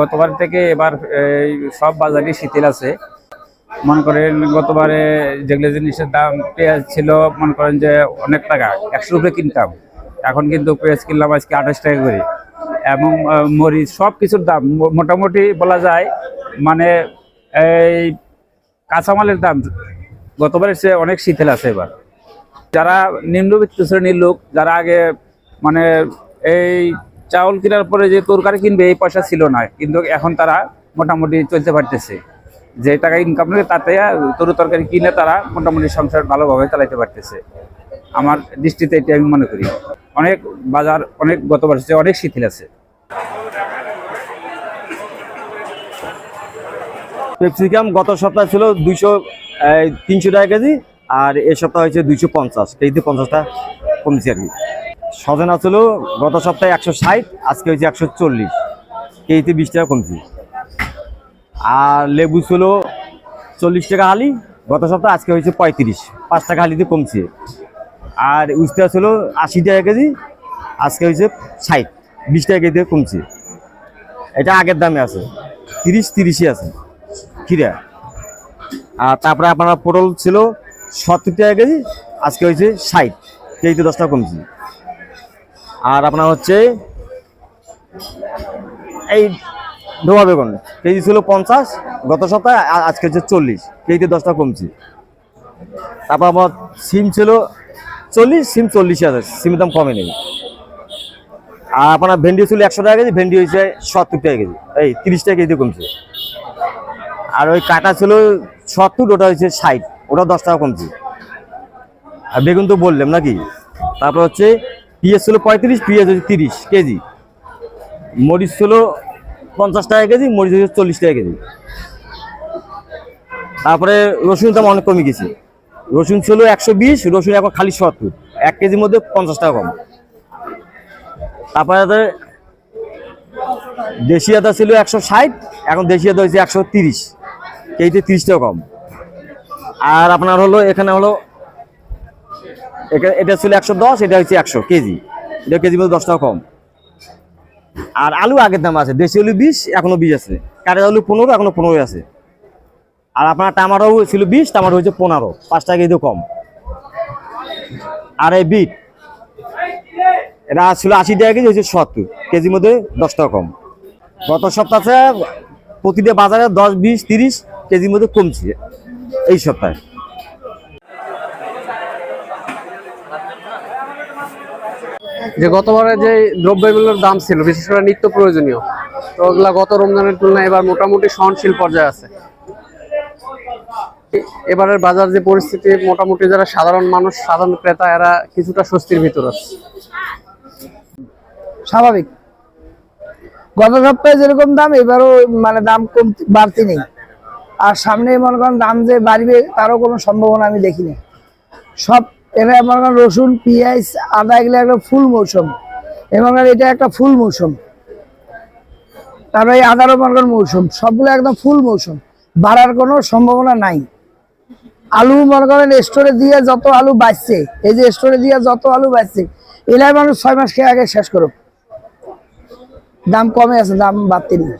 গতবার থেকে এবার সব বাজারই শিথিল আছে। মনে করেন গতবারে যেগুলো জিনিসের দাম পেঁয়াজ ছিল, মনে করেন যে অনেক টাকা, একশো রুপে কিনতাম। এখন কিন্তু পেঁয়াজ কিনলাম আজকে আঠাশ টাকা করে। এবং মরিচ, সব কিছুর দাম মোটামুটি বলা যায় মানে এই কাঁচামালের দাম গতবারের চেয়ে অনেক শীতল আছে এবার। যারা নিম্নবিত্ত শ্রেণির লোক, যারা আগে মানে এই চাউল কেনার পরে যে তরকারি কিনবে, এই পয়সা ছিল না। কিন্তু এখন তারা মোটামুটি চলতে পারতেছে। যে টাকা ইনকাম করে তাতে তরু তরকারি কিনে তারা মোটামুটি সংসার ভালোভাবে চালাইতে পারতেছে। আমার দৃষ্টিতে এটি আমি মনে করি। অনেক বাজার, অনেক গত বছর অনেক শিথিল আছে। ক্যাপসিকাম গত সপ্তাহে ছিল দুইশো তিনশো টাকা কেজি, আর এ সপ্তাহ হয়েছে দুইশো পঞ্চাশ। কেজিতে পঞ্চাশটা কমছে আর কি। সজনা ছিল গত সপ্তাহে একশো ষাট, আজকে হয়েছে একশো চল্লিশ। কেজিতে বিশ টাকা কমছে। আর লেবু ছিল চল্লিশ টাকা হালি, গত সপ্তাহে আজকে হয়েছে পঁয়ত্রিশ, পাঁচ টাকা হালিতে কমছে। আর উস্তা ছিল আশি টাকা কেজি, আজকে হয়েছে ষাট, বিশ টাকা কেজিতে কমছে। এটা আগের দামে আছে, তিরিশ, তিরিশই আছে খিরা আর তারপরে আপনার পটল ছিল সত্তর টাকা কেজি, আজকে হয়েছে ষাট, কেজিতে দশ টাকা কমছে। আর আপনার হচ্ছে এই ধোয়া বেগুন। কেজি ছিল পঞ্চাশ, গত সপ্তাহে আজকে হচ্ছে চল্লিশ, কেজিতে দশটা কমছে। তারপর আমার সিম ছিল চল্লিশ, সিম চল্লিশ আছে, সিমের দাম কমে নেই। আর আপনার ভেন্ডি ছিল একশো টাকা কেজি, ভেন্ডি হয়েছে সত্তর টাকা কেজি, এই তিরিশ টাকা কেজিতে কমছে। আর ওই কাটা ছিল সত্তর, ওটা হয়েছে ষাট, ওটা দশ টাকা কমছে। আর বেগুন তো বললাম নাকি? তারপর হচ্ছে পিঁয়াজ ছিল পঁয়ত্রিশ পিঁয়াজ হচ্ছে তিরিশ কেজি। মরিচ ছিল পঞ্চাশ টাকা কেজি, মরিচ হচ্ছে চল্লিশ টাকা কেজি। তারপরে রসুন দাম অনেক কমে গেছে। রসুন ছিল একশো বিশ, রসুন এখন খালি সত্তর। এক কেজির মধ্যে পঞ্চাশ টাকা কম। তারপরে দেশি আদা ছিল একশো ষাট, এখন দেশি আদা হয়েছে একশো তিরিশ। কেজিতে তিরিশ টাকা কম। আর আপনার হলো, এখানে হলো এটা ছিল একশো দশ, এটা হচ্ছে একশো কেজি। এটা কেজির মধ্যে দশ টাকা কম। আর আলু আগের দাম আছে, দেশি আলু বিশ, এখনও বিশ আছে। কাঠের আলু পনেরো, এখনও পনেরোই আছে। আর আপনার টামাটো ছিল বিশ, টামাটো হচ্ছে পনেরো, পাঁচ টাকা কেজি কম। আর এই বিট, এটা ছিল আশি টাকা কেজি, হচ্ছে সত্তর, কেজির মধ্যে দশ টাকা কম। গত সপ্তাহে প্রতিটা বাজারে দশ, বিশ, তিরিশ কেজির মধ্যে কমছে, এই সপ্তাহে। যে গতবারে যে দ্রব্যগুলোর দাম ছিল, বিশেষ করে নিত্য প্রয়োজনীয়, তো ওগুলা গত রমজানের তুলনায় এবার মোটামুটি সহনশীল পর্যায়ে আছে। এবারের বাজার যে পরিস্থিতি, মোটামুটি যারা সাধারণ মানুষ, সাধারণ ক্রেতা, এরা কিছুটা স্বস্তির ভিতর আছে। স্বাভাবিক। গত সপ্তাহে যেরকম দাম, এবারও মানে দাম কম বাড়তি নেই। আর সামনে মনে করেন দাম যে বাড়বে, তারও কোনো সম্ভাবনা আমি দেখিনি। সব মনে রসুন, পেঁয়াজ, আদা, এগুলো একটা ফুল মৌসুম। এবং এটা একটা ফুল মৌসুম। তারপরে আদারও মনে করেন মৌসুম, সবগুলো একদম ফুল মৌসুম। বাড়ার কোনো সম্ভাবনা নাই। আলু মনে করেন স্টোরে দিয়ে যত আলু বাঁচছে এই যে স্টোরে দিয়ে যত আলু বাঁচছে এলাই মানুষ ছয় মাস খেয়ে আগে শেষ করুক। দাম কমে আছে, দাম বাড়তে নেই।